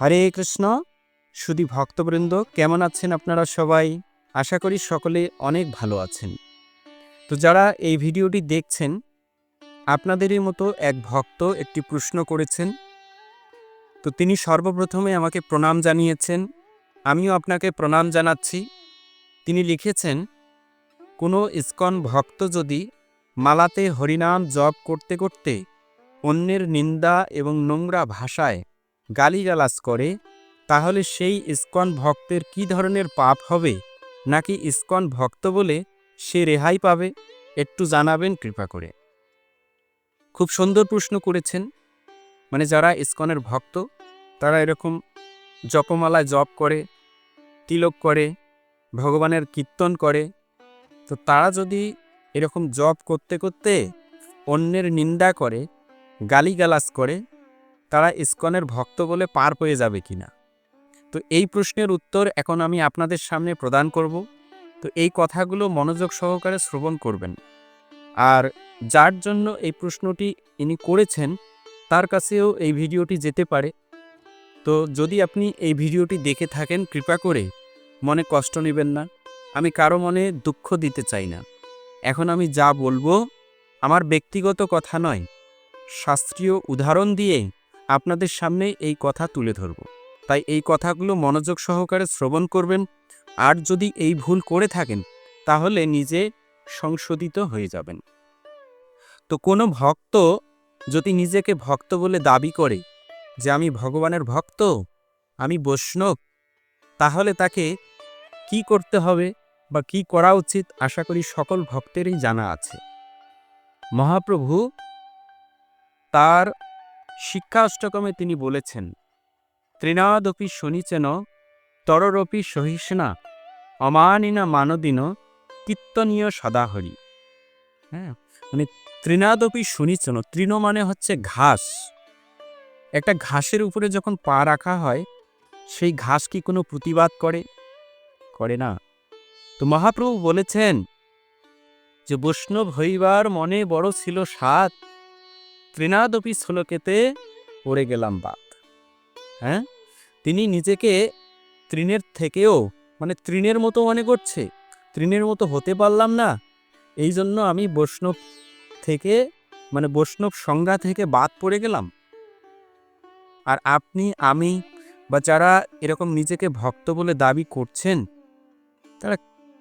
হরে কৃষ্ণ। সুধী ভক্তবৃন্দ, কেমন আছেন আপনারা সবাই? আশা করি সকলে অনেক ভালো আছেন। তো যারা এই ভিডিওটি দেখছেন, আপনাদেরই মতো এক ভক্ত একটি প্রশ্ন করেছেন। তো তিনি সর্বপ্রথমে আমাকে প্রণাম জানিয়েছেন। আমিও আপনাকে প্রণাম জানাচ্ছি। তিনি লিখেছেন, কোনো ইস্কন ভক্ত যদি মালাতে হরিনাম জপ করতে করতে অন্যের নিন্দা এবং নোংরা ভাষায় গালিগালাজ করে, তাহলে সেই ইস্কন ভক্তের কি ধরনের পাপ হবে? নাকি ইস্কন ভক্ত বলে সে রেহাই পাবে? একটু জানাবেন কৃপা করে। খুব সুন্দর প্রশ্ন করেছেন। মানে যারা ইস্কনের ভক্ত, তারা এরকম জপমালায় জপ করে, তিলক করে, ভগবানের কীর্তন করে। তো তারা যদি এরকম জপ করতে করতে অন্যের নিন্দা করে, গালিগালাজ করে তারা ইস্কনের ভক্ত বলে পার হয়ে যাবে কিনা? তো এই প্রশ্নের উত্তর এখন আমি আপনাদের সামনে প্রদান করব। তো এই কথাগুলো মনোযোগ সহকারে শ্রবণ করবেন। আর যার জন্য এই প্রশ্নটি ইনি করেছেন, তার কাছেও এই ভিডিওটি যেতে পারে। তো যদি আপনি এই ভিডিওটি দেখে থাকেন, কৃপা করে মনে কষ্ট নেবেন না। আমি কারও মনে দুঃখ দিতে চাই না। এখন আমি যা বলব, আমার ব্যক্তিগত কথা নয়, শাস্ত্রীয় উদাহরণ দিয়ে আপনাদের সামনে এই কথা তুলে ধরব। তাই এই কথাগুলো মনোযোগ সহকারে শ্রবণ করবেন, আর যদি এই ভুল করে থাকেন, তাহলে নিজে সংশোধিত হয়ে যাবেন। তো কোনো ভক্ত যদি নিজেকে ভক্ত বলে দাবি করে যে আমি ভগবানের ভক্ত, আমি বৈষ্ণব, তাহলে তাকে কি করতে হবে বা কি করা উচিত আশা করি সকল ভক্তেরই জানা আছে। মহাপ্রভু তার শিক্ষা অষ্টকমে তিনি বলেছেন, ত্রিনাদপি শনিচেন তররপি সহিষ্ণা, অমানিনা মানদিন, কীর্তনীয় সদাহরি। হ্যাঁ মানে ত্রিনাদপি শনিচেন তৃণ মানে হচ্ছে ঘাস। একটা ঘাসের উপরে যখন পা রাখা হয়, সেই ঘাস কি কোনো প্রতিবাদ করে? করে না। তো মহাপ্রভু বলেছেন যে, বৈষ্ণব হইবার মনে বড় ছিল সাত ত্রিনাদপি শ্লোকেতে পড়ে গেলাম বাদ হ্যাঁ? তিনি নিজেকে তৃণের থেকেও মানে তৃণের মতো মনে করছে। তৃণের মতো হতে পারলাম না। এই জন্য আমি বৈষ্ণব থেকে মানে বৈষ্ণব সংজ্ঞা থেকে বাদ পড়ে গেলাম। আর আপনি, আমি বা যারা এরকম নিজেকে ভক্ত বলে দাবি করছেন, তারা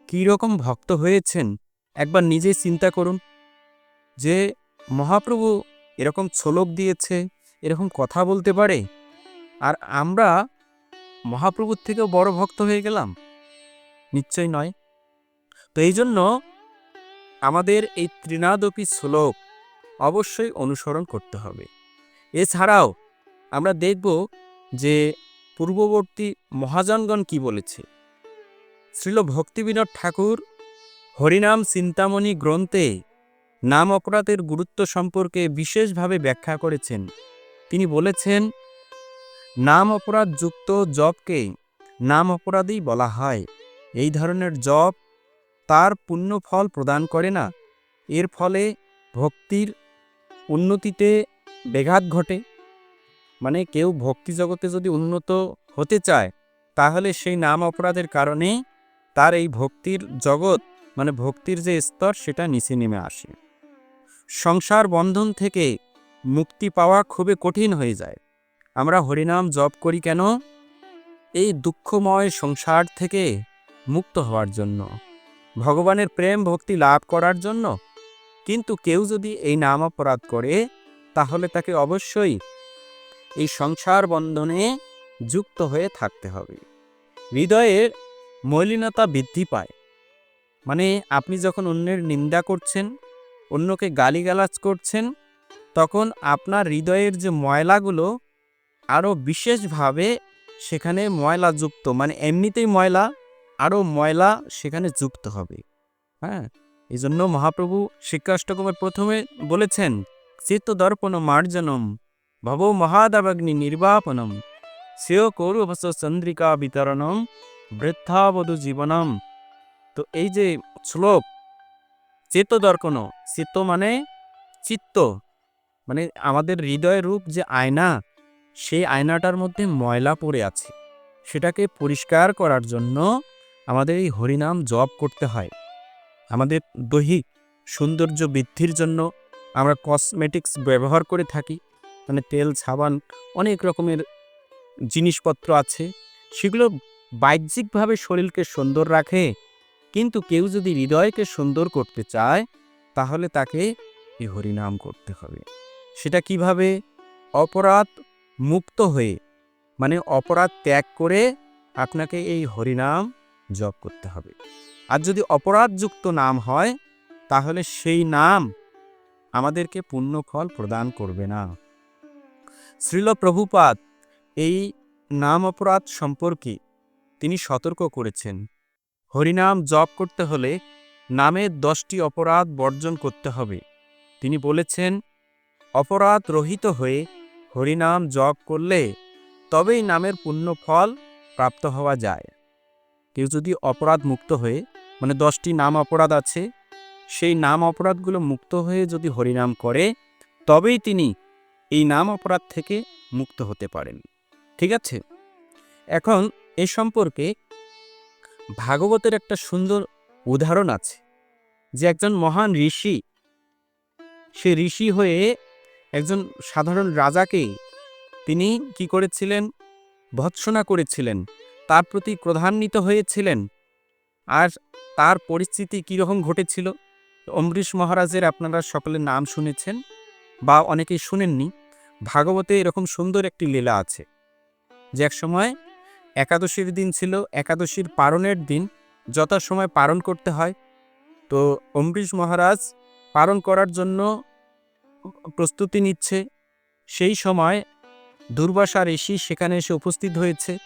কীরকম ভক্ত হয়েছেন, একবার নিজেই চিন্তা করুন যে মহাপ্রভু এরকম ছোলক দিয়েছে, এরকম কথা বলতে পারে? আর আমরা মহাপ্রভুর থেকেও বড় ভক্ত হয়ে গেলাম? নিশ্চয় নয়। তো এই জন্য আমাদের এই ত্রিনাদপি শ্লোক অবশ্যই অনুসরণ করতে হবে। এছাড়াও আমরা দেখব যে পূর্ববর্তী মহাজনগণ কি বলেছে। শ্রীল ভক্তিবিনোদ ঠাকুর হরিনাম চিন্তামণি গ্রন্থে নাম অপরাধের গুরুত্ব সম্পর্কে বিশেষভাবে ব্যাখ্যা করেছেন। তিনি বলেছেন, নাম অপরাধ যুক্ত জপকে নাম অপরাধই বলা হয়। এই ধরনের জপ তার পুণ্য ফল প্রদান করে না। এর ফলে ভক্তির উন্নতিতে ব্যাঘাত ঘটে। মানে কেউ ভক্তি জগতে যদি উন্নত হতে চায়, তাহলে সেই নাম অপরাধের কারণে তার এই ভক্তির জগৎ মানে ভক্তির যে স্তর, সেটা নিচে নেমে আসে। সংসার বন্ধন থেকে মুক্তি পাওয়া খুবই কঠিন হয়ে যায়। আমরা হরিনাম জপ করি কেন? এই দুঃখময় সংসার থেকে মুক্ত হওয়ার জন্য, ভগবানের প্রেম ভক্তি লাভ করার জন্য। কিন্তু কেউ যদি এই নাম অপরাধ করে, তাহলে তাকে অবশ্যই এই সংসার বন্ধনে যুক্ত হয়ে থাকতে হবে। হৃদয়ের মলিনতা বৃদ্ধি পায়। মানে আপনি যখন অন্যের নিন্দা করছেন অন্যকে গালিগালাজ করছেন, তখন আপনার হৃদয়ের যে ময়লাগুলো আরও বিশেষভাবে সেখানে ময়লা যুক্ত মানে এমনিতেই ময়লা আরও ময়লা সেখানে যুক্ত হবে। হ্যাঁ এই জন্য মহাপ্রভু শিক্ষাষ্টকমের প্রথমে বলেছেন, চিত্ত দর্পণ মার্জনম, ভব মহাদাবাগ্নি নির্বাপনম শ্রেয় কৌরভস চন্দ্রিকা বিতরণম, বৃদ্ধাবধূ জীবনম। তো এই যে শ্লোক চেত দর্পণ চিত্ত মানে চিত্ত। মানে আমাদের হৃদয় রূপ যে আয়না, সেই আয়নাটার মধ্যে ময়লা পড়ে আছে। সেটাকে পরিষ্কার করার জন্য আমাদের এই হরিনাম জপ করতে হয়। আমাদের দৈহিক সৌন্দর্য বৃদ্ধির জন্য আমরা কসমেটিক্স ব্যবহার করে থাকি। মানে তেল, সাবান, অনেক রকমের জিনিসপত্র আছে। সেগুলো বাহ্যিকভাবে শরীরকে সুন্দর রাখে। কিন্তু কেউ যদি হৃদয়কে সুন্দর করতে চায়, তাহলে তাকে এই হরিনাম করতে হবে। সেটা কীভাবে? অপরাধ মুক্ত হয়ে মানে অপরাধ ত্যাগ করে আপনাকে এই হরিনাম জপ করতে হবে। আর যদি অপরাধযুক্ত নাম হয়, তাহলে সেই নাম আমাদেরকে পুণ্যফল প্রদান করবে না। শ্রীল প্রভুপাদ এই নাম অপরাধ সম্পর্কে তিনি সতর্ক করেছেন। হরিনাম জপ করতে হলে নামের দশটি অপরাধ বর্জন করতে হবে। তিনি বলেছেন, অপরাধ রহিত হয়ে হরিনাম জপ করলে তবেই নামের পুণ্য ফল প্রাপ্ত হওয়া যায়। কেউ যদি অপরাধ মুক্ত হয়ে মানে দশটি নাম অপরাধ আছে, সেই নাম অপরাধগুলো মুক্ত হয়ে যদি হরিনাম করে, তবেই তিনি এই নাম অপরাধ থেকে মুক্ত হতে পারেন। ঠিক আছে? এখন এ সম্পর্কে ভাগবতের একটা সুন্দর উদাহরণ আছে যে একজন মহান ঋষি, সে ঋষি হয়ে একজন সাধারণ রাজাকে তিনি কি করেছিলেন? ভৎসনা করেছিলেন, তার প্রতি ক্রধান্বিত হয়েছিলেন। আর তার পরিস্থিতি কীরকম ঘটেছিল? অমৃশ মহারাজের আপনারা সকলের নাম শুনেছেন বা অনেকেই শুনেননি। ভাগবতে এরকম সুন্দর একটি লীলা আছে যে এক সময় একাদশীর দিন ছিল একাদশীর পারণের দিন, যথাসময় পারণ করতে হয়। তো অমৃশ মহারাজ পারণ করার জন্য প্রস্তুতি নিচ্ছে। সেই সময় দুর্বাসার ঋষি সেখানে এসে উপস্থিত হয়েছে।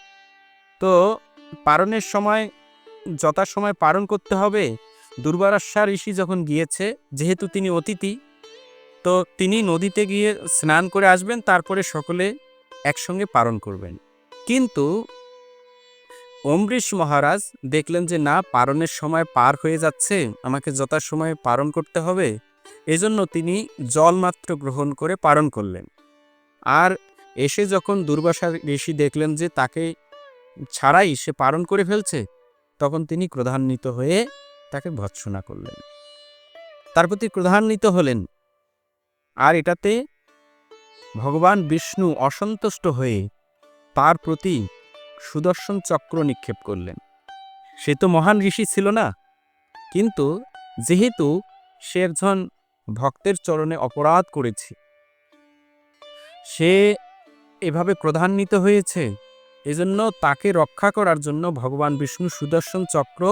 তো পারণের সময় যথাসময় পারণ করতে হবে। দুর্বাসা ঋষি যখন গিয়েছে, যেহেতু তিনি অতিথি, তো তিনি নদীতে গিয়ে স্নান করে আসবেন, তারপরে সকলে একসঙ্গে পালন করবেন। কিন্তু অমৃশ মহারাজ, দেখলেন যে না, পারণের সময় পার হয়ে যাচ্ছে, আমাকে যথাসময়ে পারণ করতে হবে। এজন্য তিনি জল মাত্র গ্রহণ করে পারণ করলেন। আর এসে যখন দুর্বাসা ঋষি দেখলেন যে তাকে ছাড়াই সে পারণ করে ফেলছে, তখন তিনি ক্রধান্বিত হয়ে তাকে ভৎসনা করলেন। তার প্রতি ক্রধান্বিত হলেন। আর এটাতে ভগবান বিষ্ণু অসন্তুষ্ট হয়ে তার প্রতি সুদর্শন চক্র নিক্ষেপ করলেন। সে তো মহান ঋষি ছিল না। কিন্তু যেহেতু সে একজন ভক্তের চরণে অপরাধ করেছে, সে এভাবে প্রধান্বিত হয়েছে, এজন্য তাকে রক্ষা করার জন্য ভগবান বিষ্ণু সুদর্শন চক্র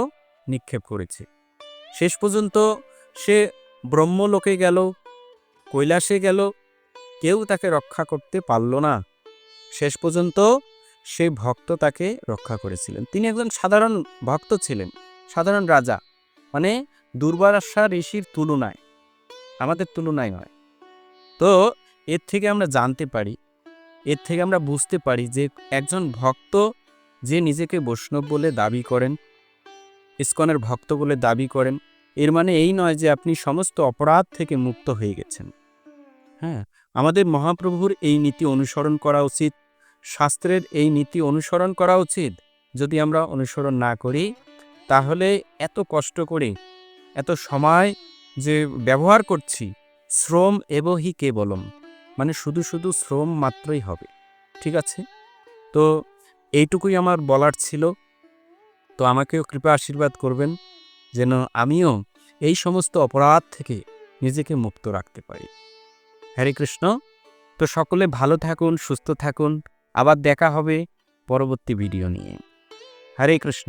নিক্ষেপ করেছে। শেষ পর্যন্ত সে ব্রহ্মলোকে গেল, কৈলাসে গেল, কেউ তাকে রক্ষা করতে পারল না। শেষ পর্যন্ত সে ভক্ত তাকে রক্ষা করেছিলেন। তিনি একজন সাধারণ ভক্ত ছিলেন, সাধারণ রাজা। মানে দুর্বাসা ঋষির তুলনায়, আমাদের তুলনায় নয় তো এর থেকে আমরা জানতে পারি, এর থেকে আমরা বুঝতে পারি যে একজন ভক্ত যে নিজেকে বৈষ্ণব বলে দাবি করেন, ইস্কনের ভক্ত বলে দাবি করেন, এর মানে এই নয় যে আপনি সমস্ত অপরাধ থেকে মুক্ত হয়ে গেছেন। হ্যাঁ আমাদের মহাপ্রভুর এই নীতি অনুসরণ করা উচিত। শাস্ত্রের এই নীতি অনুসরণ করা উচিত। যদি আমরা অনুসরণ না করি, তাহলে এত কষ্ট করে, এত সময় যে ব্যবহার করছি, শ্রম এবহি কেবলম মানে শুধু শুধু শ্রম মাত্রই হবে। ঠিক আছে? তো এইটুকুই আমার বলার ছিল। তো আমাকেও কৃপা আশীর্বাদ করবেন, যেন আমিও এই সমস্ত অপরাধ থেকে নিজেকে মুক্ত রাখতে পারি। হরে কৃষ্ণ। তো সকলে ভালো থাকুন, সুস্থ থাকুন। আবার দেখা হবে পরবর্তী ভিডিও নিয়ে। হরে কৃষ্ণ।